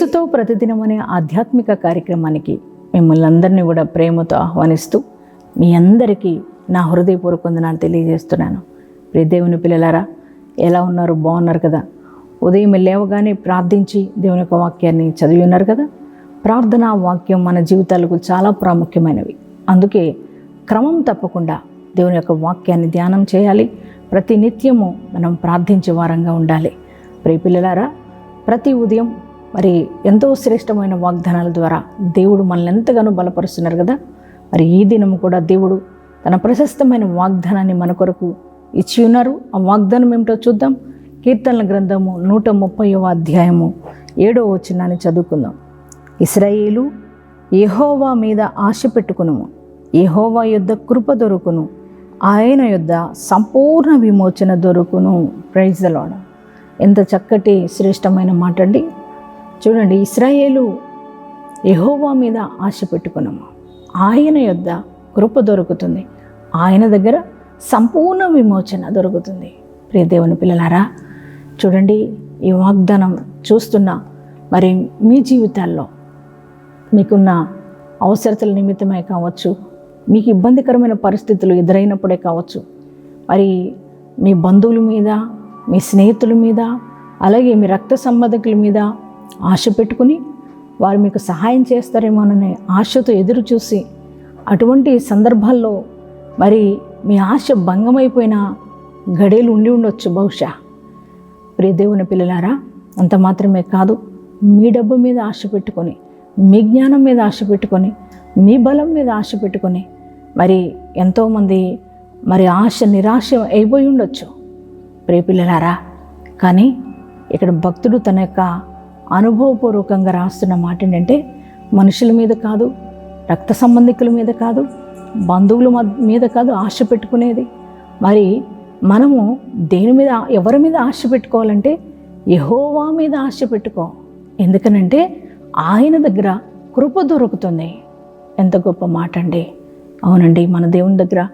యేసుతో ప్రతిదినం అనే ఆధ్యాత్మిక కార్యక్రమానికి మిమ్మల్ని అందరినీ కూడా ప్రేమతో ఆహ్వానిస్తూ మీ అందరికీ నా హృదయపూర్వక వందనాలు తెలియజేస్తున్నాను. ప్రియ దేవుని పిల్లలారా ఎలా ఉన్నారు? బాగున్నారు కదా? ఉదయం లేవగానే ప్రార్థించి దేవుని యొక్క వాక్యాన్ని చదివి ఉన్నారు కదా? ప్రార్థనా వాక్యం మన జీవితాలకు చాలా ప్రాముఖ్యమైనవి. అందుకే క్రమం తప్పకుండా దేవుని యొక్క వాక్యాన్ని ధ్యానం చేయాలి. ప్రతి నిత్యము మనం ప్రార్థించే వారంగా ఉండాలి. ప్రియ పిల్లలారా ప్రతి ఉదయం మరి ఎంతో శ్రేష్టమైన వాగ్దానాల ద్వారా దేవుడు మనల్ని ఎంతగానో బలపరుస్తున్నారు కదా? మరి ఈ దినం కూడా దేవుడు తన ప్రశస్తమైన వాగ్దానాన్ని మన కొరకు ఇచ్చి ఉన్నారు. ఆ వాగ్దానం ఏమిటో చూద్దాం. కీర్తనల గ్రంథము నూట ముప్పైవ అధ్యాయము ఏడో వచ్చినాన్ని చదువుకుందాం. ఇస్రాయేలు యెహోవా మీద ఆశ పెట్టుకును యెహోవా యొద్ద కృప దొరుకును. ఆయన యొద్ద సంపూర్ణ విమోచన దొరుకును. ప్రైజ్ లాడ ఎంత చక్కటి శ్రేష్టమైన మాట అండి చూడండి ఇస్రాయేలు ఎహోవా మీద ఆశ పెట్టుకున్నాము. ఆయన యొద్ద కృప దొరుకుతుంది. ఆయన దగ్గర సంపూర్ణ విమోచన దొరుకుతుంది. ప్రియ దేవుని పిల్లలారా చూడండి ఈ వాగ్దానం చూస్తున్న మరి మీ జీవితాల్లో మీకున్న అవసరతల నిమిత్తమే కావచ్చు మీకు ఇబ్బందికరమైన పరిస్థితులు ఎదురైనప్పుడే కావచ్చు మరి మీ బంధువుల మీద మీ స్నేహితుల మీద అలాగే మీ రక్త సంబంధికుల మీద ఆశ పెట్టుకుని వారు మీకు సహాయం చేస్తారేమోననే ఆశతో ఎదురు చూసి అటువంటి సందర్భాల్లో మరి మీ ఆశ భంగమైపోయిన గడేలు ఉండి ఉండొచ్చు బహుశా. ప్రియ దేవుని పిల్లలారా అంత మాత్రమే కాదు మీ డబ్బు మీద ఆశ పెట్టుకొని మీ జ్ఞానం మీద ఆశ పెట్టుకొని మీ బలం మీద ఆశ పెట్టుకొని మరి ఎంతోమంది మరి ఆశ నిరాశ అయిపోయి ఉండొచ్చు. ప్రియ పిల్లలారా కానీ ఇక్కడ భక్తుడు తన యొక్క అనుభవపూర్వకంగా రాస్తున్న మాట ఏంటంటే మనుషుల మీద కాదు రక్త సంబంధికుల మీద కాదు బంధువుల మీద కాదు ఆశ పెట్టుకునేది. మరి మనము దేని మీద ఎవరి మీద ఆశ పెట్టుకోవాలంటే యహోవా మీద ఆశ పెట్టుకో. ఎందుకనంటే ఆయన దగ్గర కృప దొరుకుతుంది. ఎంత గొప్ప మాట అండి. అవునండి మన దేవుని దగ్గర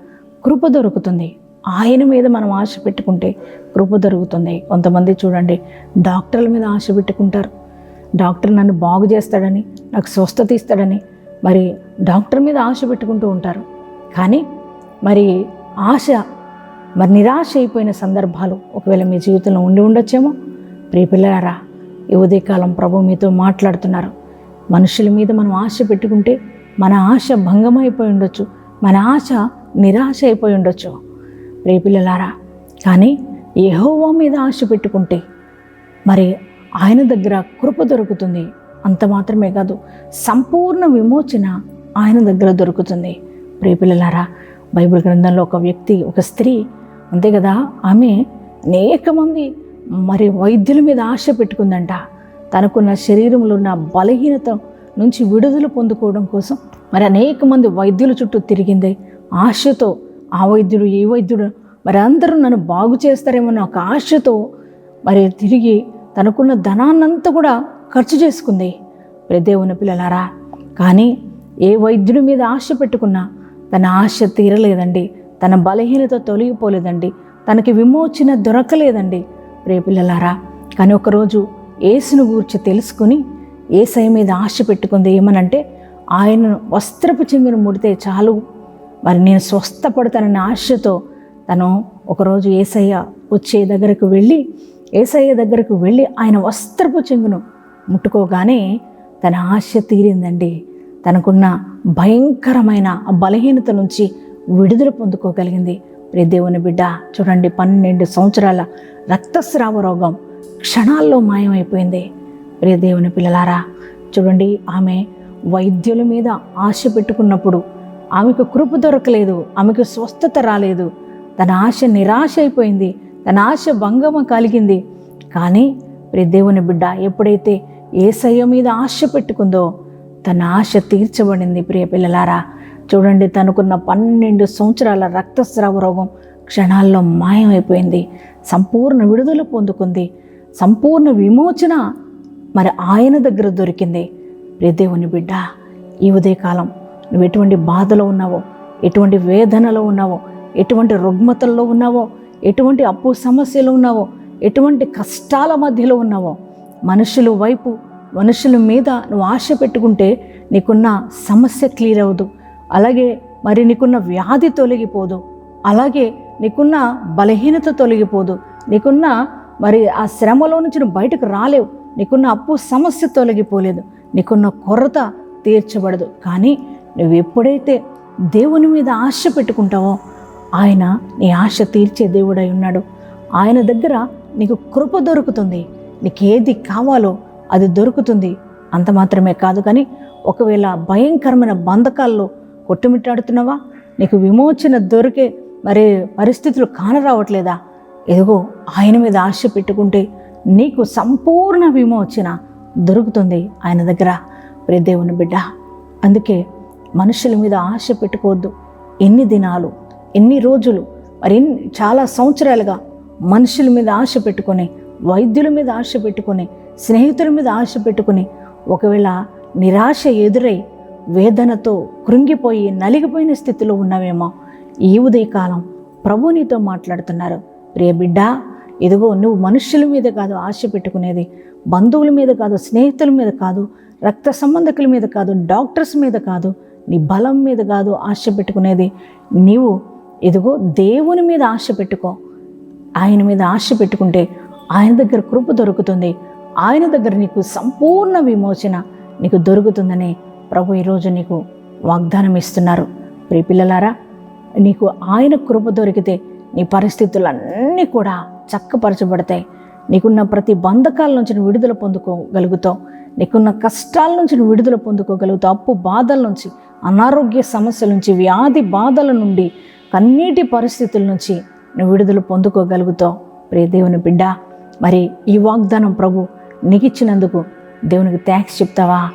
కృప దొరుకుతుంది. ఆయన మీద మనం ఆశ పెట్టుకుంటే కృప దొరుకుతుంది. కొంతమంది చూడండి డాక్టర్ల మీద ఆశ పెట్టుకుంటారు. డాక్టర్ నన్ను బాగు చేస్తాడని నాకు స్వస్థత ఇస్తాడని మరి డాక్టర్ మీద ఆశ పెట్టుకుంటూ ఉంటారు. కానీ మరి ఆశ మరి నిరాశ అయిపోయిన సందర్భాలు ఒకవేళ మీ జీవితంలో ఉండి ఉండొచ్చేమో? ప్రియ పిల్లలారా ఈ ఉదయకాలం ప్రభు మీతో మాట్లాడుతున్నారు. మనుషుల మీద మనం ఆశ పెట్టుకుంటే మన ఆశ భంగమైపోయి ఉండొచ్చు. మన ఆశ నిరాశ అయిపోయి ఉండొచ్చు. ప్రియపిల్లలారా కానీ యెహోవా మీద ఆశ పెట్టుకుంటే మరి ఆయన దగ్గర కృప దొరుకుతుంది. అంత మాత్రమే కాదు సంపూర్ణ విమోచన ఆయన దగ్గర దొరుకుతుంది. ప్రియపిల్లలారా బైబిల్ గ్రంథంలో ఒక వ్యక్తి ఒక స్త్రీ అంతే కదా ఆమె అనేక మంది మరి వైద్యుల మీద ఆశ పెట్టుకుందంట. తనకున్న శరీరంలో ఉన్న బలహీనత నుంచి విడుదల పొందుకోవడం కోసం మరి అనేక మంది వైద్యుల చుట్టూ తిరిగింది. ఆశతో ఆ వైద్యుడు ఈ వైద్యుడు మరి అందరూ నన్ను బాగు చేస్తారేమో ఒక ఆశతో మరి తిరిగి తనకున్న ధనాన్నంతా కూడా ఖర్చు చేసుకుంది. ప్రియ దేవుని పిల్లలారా కానీ ఏ వైద్యుడి మీద ఆశ పెట్టుకున్నా తన ఆశ తీరలేదండి. తన బలహీనత తొలగిపోలేదండి. తనకి విమోచన దొరకలేదండి. ప్రియ పిల్లలారా కానీ ఒకరోజు ఏసును గూర్చి తెలుసుకుని ఏసై మీద ఆశ పెట్టుకుంది ఏమనంటే ఆయనను వస్త్రపు చెంగును ముడితే చాలు. మరి నేను స్వస్థపడతానన్న ఆశతో తను ఒకరోజు ఏసయ్య వచ్చే దగ్గరకు వెళ్ళి ఏసయ్య దగ్గరకు వెళ్ళి ఆయన వస్త్రపు చెంగును ముట్టుకోగానే తన ఆశ తీరిందండి. తనకున్న భయంకరమైన బలహీనత నుంచి విడుదల పొందుకోగలిగింది. ప్రియ దేవుని బిడ్డ చూడండి పన్నెండు సంవత్సరాల రక్తస్రావ రోగం క్షణాల్లో మాయమైపోయింది. ప్రియ దేవుని పిల్లలారా చూడండి ఆమె వైద్యుల మీద ఆశ పెట్టుకున్నప్పుడు ఆమెకు కృప దొరకలేదు ఆమెకు స్వస్థత రాలేదు. తన ఆశ నిరాశ అయిపోయింది. తన ఆశ భంగమ కలిగింది. కానీ ప్రియ దేవుని బిడ్డ ఎప్పుడైతే ఏసయ్య మీద ఆశ పెట్టుకుందో తన ఆశ తీర్చబడింది ప్రియ పిల్లలారా. చూడండి తనకున్న పన్నెండు సంవత్సరాల రక్తస్రావ రోగం క్షణాల్లో మాయమైపోయింది. సంపూర్ణ విడుదల పొందుకుంది. సంపూర్ణ విమోచన మరి ఆయన దగ్గర దొరికింది. ప్రియ దేవుని బిడ్డ ఈ ఉదయకాలం నువ్వు ఎటువంటి బాధలో ఉన్నావో ఎటువంటి వేదనలో ఉన్నావో ఎటువంటి రుగ్మతల్లో ఉన్నావో ఎటువంటి అప్పు సమస్యలు ఉన్నావో ఎటువంటి కష్టాల మధ్యలో ఉన్నావో మనుషుల వైపు మనుషుల మీద నువ్వు ఆశ పెట్టుకుంటే నీకున్న సమస్య క్లియర్ అవ్వదు. అలాగే మరి నీకున్న వ్యాధి తొలగిపోదు. అలాగే నీకున్న బలహీనత తొలగిపోదు. నీకున్న మరి ఆ శ్రమలో నుంచి నువ్వు బయటకు రాలేవు. నీకున్న అప్పు సమస్య తొలగిపోలేదు. నీకున్న కొరత తీర్చబడదు. కానీ నువ్వు ఎప్పుడైతే దేవుని మీద ఆశ పెట్టుకుంటావో ఆయన నీ ఆశ తీర్చే దేవుడై ఉన్నాడు. ఆయన దగ్గర నీకు కృప దొరుకుతుంది. నీకు ఏది కావాలో అది దొరుకుతుంది. అంత మాత్రమే కాదు కానీ ఒకవేళ భయంకరమైన బంధకాల్లో కొట్టుమిట్టాడుతున్నావా? నీకు విమోచన దొరికే మరి పరిస్థితులు కానరావట్లేదా? ఎదుగో ఆయన మీద ఆశ పెట్టుకుంటే నీకు సంపూర్ణ విమోచన దొరుకుతుంది ఆయన దగ్గర. ప్రియ దేవుని బిడ్డ అందుకే మనుషుల మీద ఆశ పెట్టుకోవద్దు. ఎన్ని దినాలు ఎన్ని రోజులు మరి చాలా సంవత్సరాలుగా మనుషుల మీద ఆశ పెట్టుకొని వైద్యుల మీద ఆశ పెట్టుకొని స్నేహితుల మీద ఆశ పెట్టుకొని ఒకవేళ నిరాశ ఎదురై వేదనతో కృంగిపోయి నలిగిపోయిన స్థితిలో ఉన్నావేమో ఈ ఉదయకాలం ప్రభు నీతో మాట్లాడుతున్నారు. ప్రియ బిడ్డ ఇదిగో నువ్వు మనుషుల మీద కాదు ఆశ పెట్టుకునేది బంధువుల మీద కాదు స్నేహితుల మీద కాదు రక్త సంబంధకుల మీద కాదు డాక్టర్స్ మీద కాదు నీ బలం మీద కాదు ఆశ పెట్టుకునేది. నీవు ఇదిగో దేవుని మీద ఆశ పెట్టుకో. ఆయన మీద ఆశ పెట్టుకుంటే ఆయన దగ్గర కృప దొరుకుతుంది. ఆయన దగ్గర నీకు సంపూర్ణ విమోచన నీకు దొరుకుతుందని ప్రభు ఈరోజు నీకు వాగ్దానం ఇస్తున్నారు. ప్రియపిల్లలారా నీకు ఆయన కృప దొరికితే నీ పరిస్థితులన్నీ కూడా చక్కపరచబడతాయి. నీకున్న ప్రతి బంధకాల నుంచి విడుదల పొందుకోగలుగుతావు. నీకున్న కష్టాల నుంచి విడుదల పొందుకోగలుగుతావు. అప్పు బాధల నుంచి అనారోగ్య సమస్యల నుంచి వ్యాధి బాధల నుండి కన్నీటి పరిస్థితుల నుంచి నువ్వు విడుదల పొందుకోగలుగుతావు. ప్రియ దేవుని బిడ్డ మరి ఈ వాగ్దానం ప్రభు నీకిచ్చినందుకు దేవునికి థ్యాంక్స్ చెప్తావా?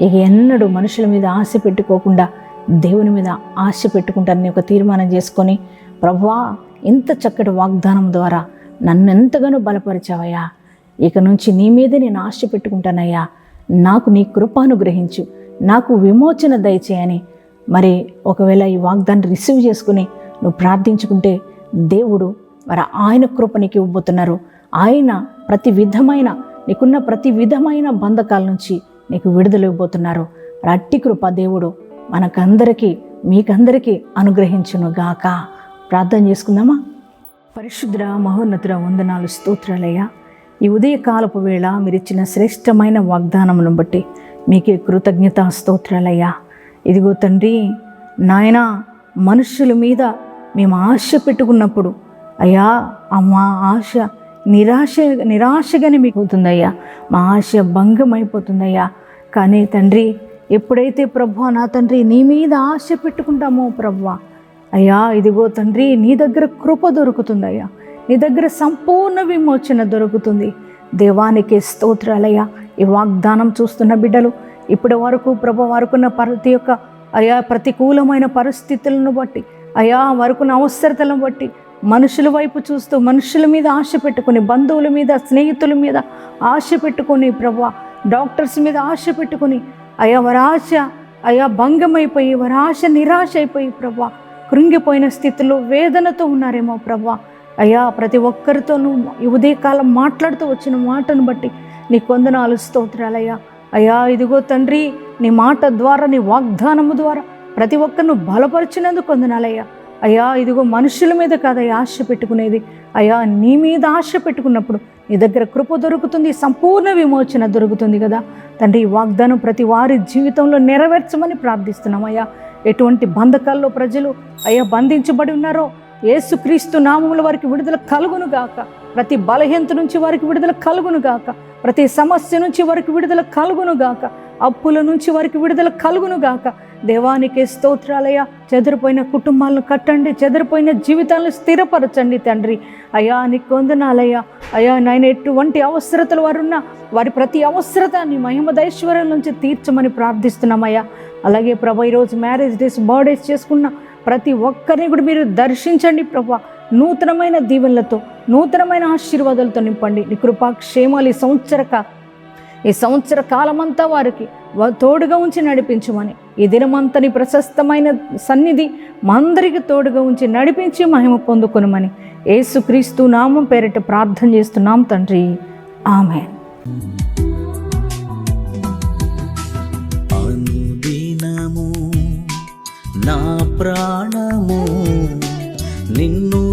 ఇక ఎన్నడూ మనుషుల మీద ఆశ పెట్టుకోకుండా దేవుని మీద ఆశ పెట్టుకుంటానని ఒక తీర్మానం చేసుకొని ప్రభా ఇంత చక్కటి వాగ్దానం ద్వారా నన్ను ఎంతగానో బలపరిచావయ్యా. ఇక నుంచి నీ మీదే నేను ఆశ పెట్టుకుంటానయ్యా. నాకు నీ కృపాను గ్రహించు నాకు విమోచన దయచేయని మరి ఒకవేళ ఈ వాగ్దాన్ని రిసీవ్ చేసుకుని నువ్వు ప్రార్థించుకుంటే దేవుడు మరి ఆయన కృప నీకు ఇవ్వబోతున్నారు. ఆయన ప్రతి విధమైన నీకున్న ప్రతి విధమైన బంధకాల నుంచి నీకు విడుదల ఇవ్వబోతున్నారు. రట్టి కృప దేవుడు మనకందరికీ మీకందరికీ అనుగ్రహించును గాక. ప్రార్థన చేసుకుందామా? పరిశుద్ర మహోన్నతుల వందనాలు స్తోత్రాలయ్యా. ఈ ఉదయకాలపు వేళ మీరు ఇచ్చిన శ్రేష్టమైన వాగ్దానమును బట్టి మీకే కృతజ్ఞత స్తోత్రాలయ్యా. ఇదిగో తండ్రి నాయన మనుషుల మీద మేము ఆశ పెట్టుకున్నప్పుడు అయ్యా ఆ మా ఆశ నిరాశ నిరాశగానే మీకు అవుతుందయ్యా మా ఆశ భంగం అయిపోతుందయ్యా కానీ తండ్రి ఎప్పుడైతే ప్రభు నా తండ్రి నీ మీద ఆశ పెట్టుకుంటామో ప్రభు అయ్యా ఇదిగో తండ్రి నీ దగ్గర కృప దొరుకుతుందయ్యా. నీ దగ్గర సంపూర్ణ విమోచన దొరుకుతుంది. దేవానికి స్తోత్రాలయ్యా. ఈ వాగ్దానం చూస్తున్న బిడ్డలు ఇప్పటి వరకు ప్రభు వరకున్న ప్రతి ఒక్క అయా ప్రతికూలమైన పరిస్థితులను బట్టి అయా వరకున్న అవసరతలను బట్టి మనుషుల వైపు చూస్తూ మనుషుల మీద ఆశ పెట్టుకొని బంధువుల మీద స్నేహితుల మీద ఆశ పెట్టుకొని ప్రభు డాక్టర్స్ మీద ఆశ పెట్టుకొని అయా వరాశ అయా భంగమైపోయి వరాశ నిరాశ అయిపోయి ప్రభా కృంగిపోయిన స్థితిలో వేదనతో ఉన్నారేమో ప్రభా అయ్యా ప్రతి ఒక్కరితోనూ ఉదయకాలం మాట్లాడుతూ వచ్చిన మాటను బట్టి నీ కొందనాలు స్తోత్రాలయ్యా. అయ్యా ఇదిగో తండ్రి నీ మాట ద్వారా నీ వాగ్దానము ద్వారా ప్రతి ఒక్కరిను బలపరిచినందుకు కొందనాలయ్యా అయ్యా ఇదిగో మనుషుల మీద కాదయ్యా ఆశ పెట్టుకునేది. అయ్యా నీ మీద ఆశ పెట్టుకున్నప్పుడు నీ దగ్గర కృప దొరుకుతుంది సంపూర్ణ విమోచన దొరుకుతుంది కదా. తండ్రి ఈ వాగ్దానం ప్రతి వారి జీవితంలో నెరవేర్చమని ప్రార్థిస్తున్నాం అయ్యా ఎటువంటి బంధకాల్లో ప్రజలు అయ్యా బంధించబడి ఉన్నారో ఏసుక్రీస్తు నామముల వారికి విడుదల కలుగును గాక. ప్రతి బలహీనత నుంచి వారికి విడుదల కలుగును గాక. ప్రతి సమస్య నుంచి వారికి విడుదల కలుగును గాక అప్పుల నుంచి వారికి విడుదల కలుగును గాక దేవానికి స్తోత్రాలయ చెదిరిపోయిన కుటుంబాలను కట్టండి. చెదిరిపోయిన జీవితాలను స్థిరపరచండి తండ్రి. అయ్యా నీకు కొందనాలయ్యా అయ్యా నాయన ఎటువంటి అవసరతలు వారున్నా వారి ప్రతి అవసరతాన్ని నీ మహిమదైశ్వర్యం నుంచి తీర్చమని ప్రార్థిస్తున్నామయ్యా. అలాగే ప్రభా ఈరోజు మ్యారేజ్ డేస్ బర్త్డేస్ చేసుకున్న ప్రతి ఒక్కరిని కూడా మీరు దర్శించండి ప్రభా. నూతనమైన దీవెనలతో నూతనమైన ఆశీర్వాదాలతో నింపండి. నీ కృపా క్షేమాలు ఈ సంవత్సరక ఈ సంవత్సర కాలమంతా వారికి తోడుగా ఉంచి నడిపించమని ఈ దినమంతా నీ ప్రశస్తమైన సన్నిధి మా అందరికి తోడుగా ఉంచి నడిపించి మహిమ పొందుకొనమని యేసుక్రీస్తు నామం పేరిట ప్రార్థన చేస్తున్నాం తండ్రి. ఆమె నా ప్రాణము నిన్ను